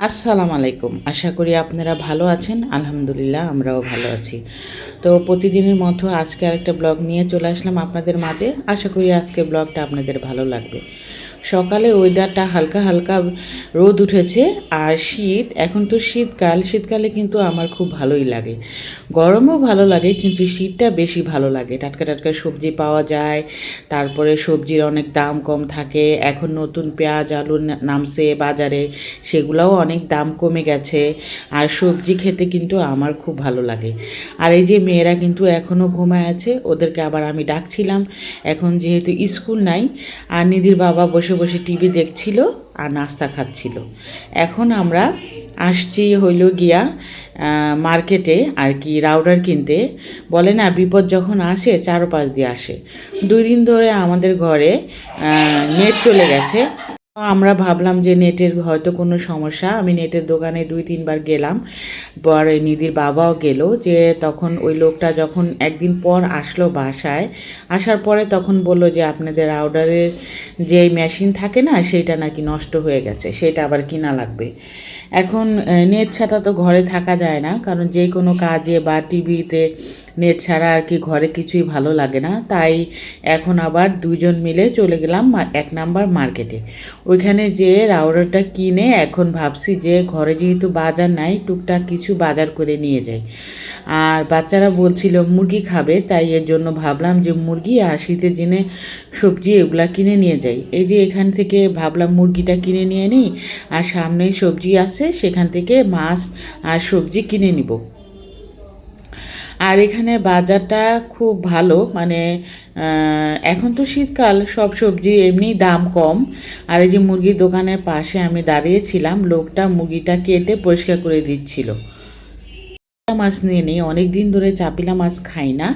আসসালামু আলাইকুম। আশা করি আপনারা ভালো আছেন। আলহামদুলিল্লাহ, আমরাও ভালো আছি। তো প্রতিদিনের মতো আজকে আরেকটা ব্লগ নিয়ে চলে আসলাম আপনাদের মাঝে। আশা করি আজকে ব্লগটা আপনাদের ভালো লাগবে। সকালে ওয়েদারটা হালকা হালকা রোদ উঠেছে, আর শীত, এখন তো শীতকাল, শীতকালে কিন্তু আমার খুব ভালোই লাগে। গরমও ভালো লাগে, কিন্তু শীতটা বেশি ভালো লাগে। টাটকা টাটকা সবজি পাওয়া যায়, তারপরে সবজির অনেক দাম কম থাকে, এখন নতুন পেঁয়াজ, আলু নামছে বাজারে, সেগুলোও অনেক দাম কমে গেছে, আর সবজি খেতে কিন্তু আমার খুব ভালো লাগে। আর এই যে মেয়েরা কিন্তু এখনও ঘুমায় আছে, ওদেরকে আবার আমি ডাকছিলাম, এখন যেহেতু স্কুল নাই, আর নিধির বাবা বসে বসে টিভি দেখছিল আর নাস্তা খাচ্ছিল। এখন আমরা আসছি হইল গিয়া মার্কেটে আর কি রাউডার কিনতে। বলে, না, বিপদ যখন আসে, চারোপাশ দিয়ে আসে। দুই দিন ধরে আমাদের ঘরে নেট চলে গেছে। আমরা ভাবলাম যে নেটের হয়তো কোনো সমস্যা। আমি নেটের দোকানে দুই, তিনবার গেলাম। পরে নিধির বাবাও গেল যে তখন ওই লোকটা যখন একদিন পর আসলো বাসায়, আসার পরে তখন বলল যে আপনাদের আউডারের যে মেশিন থাকে না, সেইটা নাকি নষ্ট হয়ে গেছে, সেটা আবার কিনা লাগবে। এখন নেট ছাড়া তো ঘরে থাকা যায় না। কারণ যে কোনো কাজে বা টিভিতে নেট ছাড়া আর কি ঘরে কিছুই ভালো লাগে না। তাই এখন আবার দুজন মিলে চলে গেলাম এক নাম্বার মার্কেটে। ওইখানে যে রাউডারটা কিনে এখন ভাবছি যে ঘরে যেহেতু বাজার নাই, টুকটাক কিছু বাজার করে নিয়ে যাই। আর বাচ্চারা বলছিল, মুরগি খাবে, তাই এর জন্য ভাবলাম যে মুরগি আর শীতের দিনে সবজি এগুলা কিনে নিয়ে যাই। এই যে এখান থেকে ভাবলাম মুরগিটা কিনে নিয়ে নিই, আর সামনে সবজি আছে, সেখান থেকে মাছ আর সবজি কিনে নিব। আর এখানে বাজারটা খুব ভালো মানে এখন তো শীতকাল, সব সবজি এমনি দাম কম। আর এই যে মুরগির দোকানের পাশে আমি দাঁড়িয়েছিলাম, লোকটা মুরগিটা কেটে পরিষ্কার করে দিচ্ছিল। মাছ নিয়ে নিই অনেক দিন ধরে চাপিলা মাছ খাই না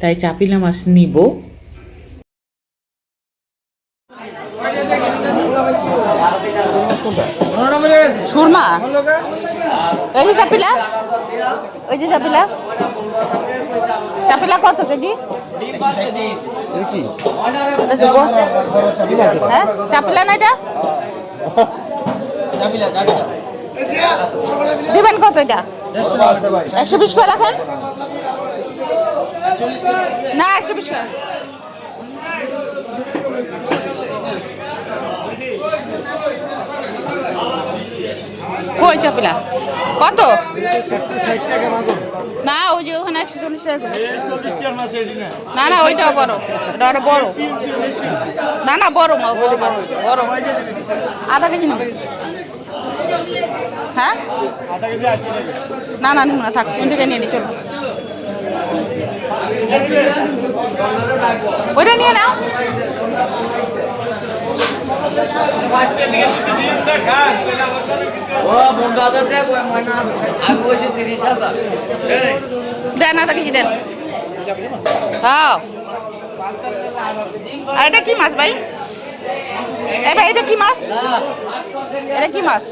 তাই চাপিলা মাছ নিব। সুরমা? এই যে চাপিলা ওই যে চাপিলা। চাপিলা কত কেজি। হ্যাঁ চাপিলা না এটা? দিবেন কত এটা? একশো বিশ করে রাখেন। না, একশো বিশ করে। কই কত? না, ওই যে ওখানে একশো চল্লিশ টাকা। না না ওইটাও বড়। এটা আরও বড়। না না, বড় বড় বড়। আধা কেজি নেব। হ্যাঁ? না না নিব না থাক কোন থেকে নিয়ে নি চলো। ওইটা নিয়ে নাও। দেন আধা কেজি দেন। হ্যাঁ। আর এটা কি মাছ ভাই? ভাই এটা কি মাছ? এটা কি মাছ?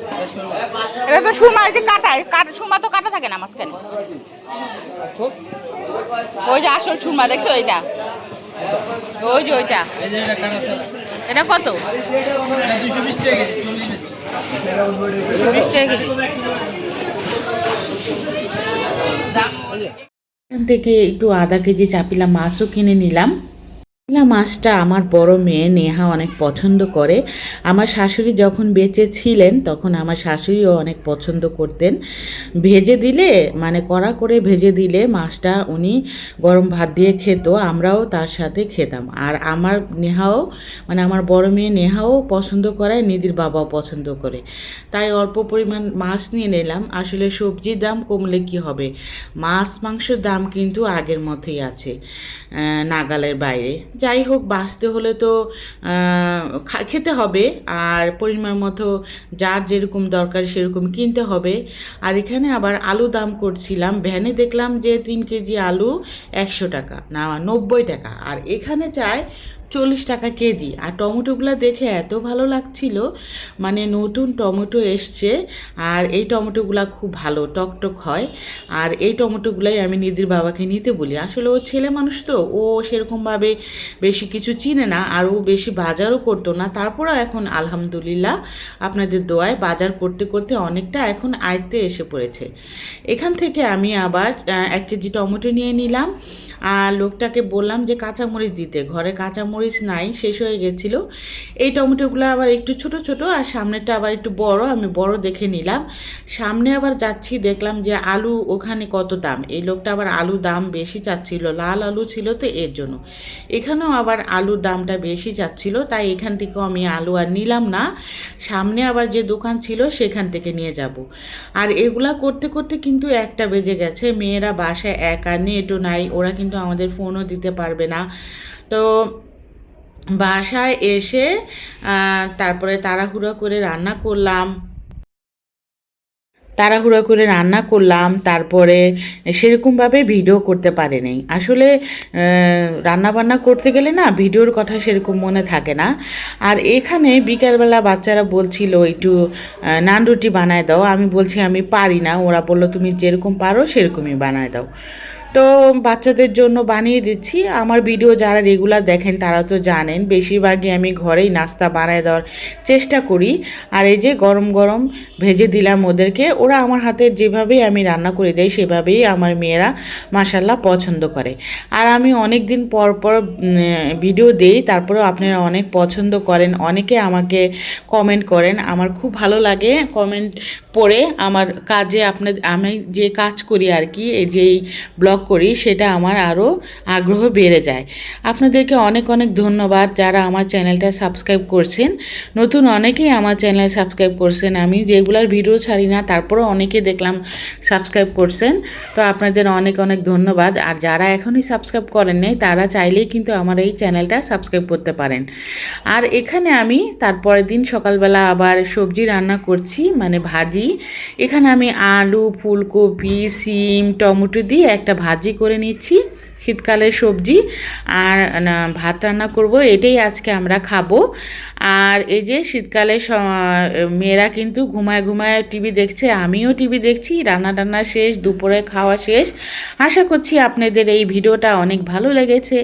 এটা তো সুরমা, এই যে কাটা কাটা সুরমা তো কাটা থাকে না মাঝখানে। ওই যে আসল সুরমা, দেখছ ওইটা? ওই যে ওইটা। এটা কত? এখান থেকে একটু আধা কেজি চাপিলা মাছও কিনে নিলাম। চাপিলা মাছটা আমার বড় মেয়ে নেহা অনেক পছন্দ করে। আমার শাশুড়ি যখন বেঁচে ছিলেন, তখন আমার শাশুড়িও অনেক পছন্দ করতেন। ভেজে দিলে মানে কড়া করে ভেজে দিলে মাছটা উনি গরম ভাত দিয়ে খেত, আমরাও তার সাথে খেতাম। আর আমার নেহাও মানে আমার বড় মেয়ে নেহাও পছন্দ করে নিদির বাবাও পছন্দ করে। তাই অল্প পরিমাণ মাছ নিয়ে নিলাম। আসলে সবজির দাম কমলে কি হবে? মাছ, মাংসের দাম কিন্তু আগের মতোই আছে নাগালের বাইরে। যাই হোক, বাঁচতে হলে তো খেতে হবে। আর পরিমাণ মতো যার যেরকম দরকার সেরকম কিনতে হবে। আর এখানে আবার আলু দাম করছিলাম। ভ্যানে দেখলাম যে তিন কেজি আলু একশো টাকা, না নব্বই টাকা। আর এখানে চায় চল্লিশ টাকা কেজি। আর টমেটোগুলো দেখে এত ভালো লাগছিল মানে নতুন টমেটো এসছে, আর এই টমেটোগুলো খুব ভালো, টকটক হয়। আর এই টমেটোগুলাই আমি নিদির বাবাকে নিতে বলি। আসলে ও ছেলে মানুষ তো, ও সেরকমভাবে বেশি কিছু চিনে না, আর ও বেশি বাজারও করতো না। তারপরও এখন আলহামদুলিল্লাহ আপনাদের দোয়ায় বাজার করতে করতে অনেকটা এখন আয়ত্তে এসে পড়েছে। এখান থেকে আমি আবার এক কেজি টমেটো নিয়ে নিলাম। আর লোকটাকে বললাম যে কাঁচামরিচ দিতে। ঘরে কাঁচামরিচ নাই, শেষ হয়ে গেছিল। এই টমেটোগুলো আবার একটু ছোট ছোট আর সামনেটা আবার একটু বড়, আমি বড় দেখে নিলাম। সামনে আবার যাচ্ছি, দেখলাম যে আলু ওখানে কত দাম। এই লোকটা আবার আলু দাম বেশি চাচ্ছিল, লাল আলু ছিল তো এর জন্য। এখানেও আবার আলুর দামটা বেশি চাচ্ছিল, তাই এখান থেকেও আমি আলু আর নিলাম না। সামনে আবার যে দোকান ছিল, সেখান থেকে নিয়ে যাব। আর এগুলা করতে করতে কিন্তু একটা বেজে গেছে, মেয়েরা বাসায় একা, নেটও নাই, ওরা কিন্তু আমাদের ফোনও দিতে পারবে না। তো বাসায় এসে তারপরে তাড়াহুড়ো করে রান্না করলাম। তাড়াহুড়ো করে রান্না করলাম, তারপরে সেরকমভাবে ভিডিও করতে পারিনি। আসলে রান্না বান্না করতে গেলে না, ভিডিওর কথা সেরকম মনে থাকে না। আর এখানে বিকালবেলা বাচ্চারা বলছিল, একটু নান রুটি বানায় দাও। আমি বলছি, আমি পারি না। ওরা বলল, তুমি যেরকম পারো, সেরকমই বানায় দাও। তো বাচ্চাদের জন্য বানিয়ে দিচ্ছি। আমার ভিডিও যারা রেগুলার দেখেন, তারা তো জানেন, বেশিরভাগই আমি ঘরেই নাস্তা বানায় দেওয়ার চেষ্টা করি। আর এই যে গরম গরম ভেজে দিলাম ওদেরকে, ওরা আমার হাতের যেভাবেই আমি রান্না করে দেই, সেভাবেই আমার মেয়েরা মাসাল্লাহ পছন্দ করে। আর আমি অনেক দিন পর পর ভিডিও দেই, তারপরেও আপনারা অনেক পছন্দ করেন, অনেকে আমাকে কমেন্ট করেন, আমার খুব ভালো লাগে কমেন্ট পড়ে। আমার কাজে আপনার আমি যে কাজ করি আর কি, এই যে ব্লগ করি, সেটা আমার আরও আগ্রহ বেড়ে যায়। আপনাদেরকে অনেক অনেক ধন্যবাদ যারা আমার চ্যানেলটা সাবস্ক্রাইব করছেন। নতুন অনেকেই আমার চ্যানেল সাবস্ক্রাইব করছেন। আমি রেগুলার ভিডিও ছাড়ি না, তারপরেও অনেকে দেখলাম সাবস্ক্রাইব করছেন। তো আপনাদের অনেক অনেক ধন্যবাদ। আর যারা এখনই সাবস্ক্রাইব করেন নাই, তারা চাইলেই কিন্তু আমার এই চ্যানেলটা সাবস্ক্রাইব করতে পারেন। আর এখানে আমি তারপরের দিন সকালবেলা আবার সবজি রান্না করছি মানে ভাজি। এখানে আমি আলু, ফুলকপি, সিম, টমেটো দিয়ে একটা ভাজি করে নিচ্ছি, শীতকালের সবজি। আর ভাত রান্না করব, এটাই আজকে আমরা খাব। আর এই যে শীতকালে মেয়েরা কিন্তু ঘুমায় ঘুমায় টিভি দেখছে, আমিও টিভি দেখছি, রান্না টান্না শেষ, দুপুরে খাওয়া শেষ। আশা করছি আপনাদের এই ভিডিওটা অনেক ভালো লেগেছে।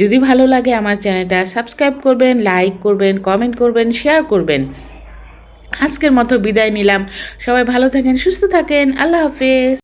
যদি ভালো লাগে আমার চ্যানেলটা সাবস্ক্রাইব করবেন, লাইক করবেন, কমেন্ট করবেন, শেয়ার করবেন। আজকের মতো বিদায় নিলাম। সবাই ভালো থাকেন, সুস্থ থাকেন। আল্লাহ হাফেজ।